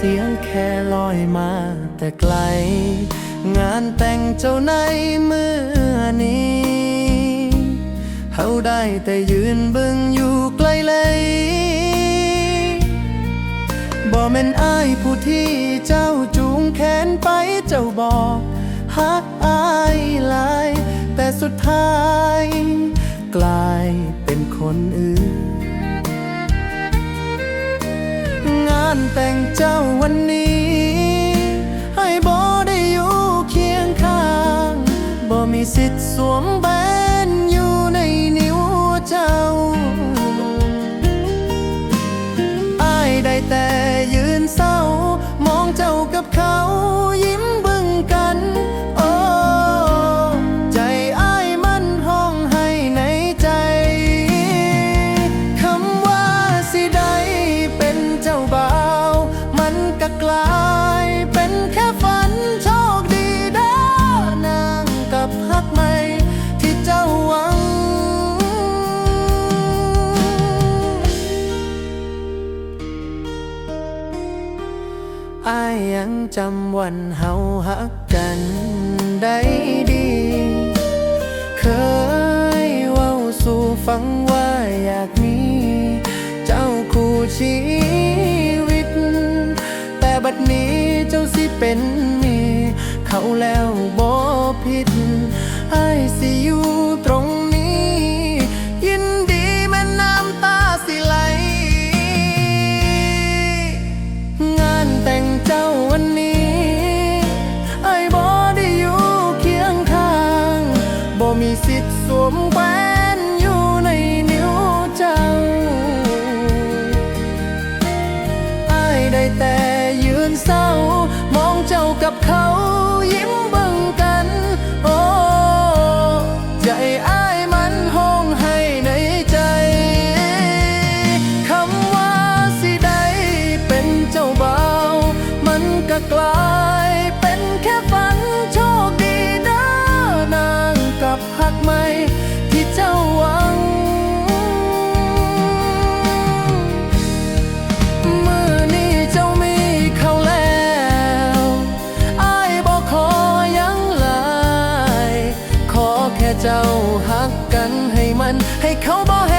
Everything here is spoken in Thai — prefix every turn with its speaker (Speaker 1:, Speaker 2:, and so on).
Speaker 1: เสียงแค่ลอยมาแต่ไกล งานแต่งเจ้าในเมื่อนี้เฮาได้แต่ยืนบิ่งอยู่ไกลเลยบ่แม่นอายผู้ที่เจ้าจูงแขนไปเจ้าบอกฮักอายหลาย แต่สุดท้าย กลายเป็นคนอื่นานแต่งเจ้าวันนี้ ให้บ่ได้อยู่เคียงข้าง บ่มีสิทธิ์สวมแบ ยังจำวันเฮาฮักกันได้ดี เคยเว้าสู่ฟังว่าอยากมี เจ้าคู่ชีวิต แต่บัดนี้เจ้าสิเป็น กับเขา เจ้าหักกันให้มัน ให้เขาบ่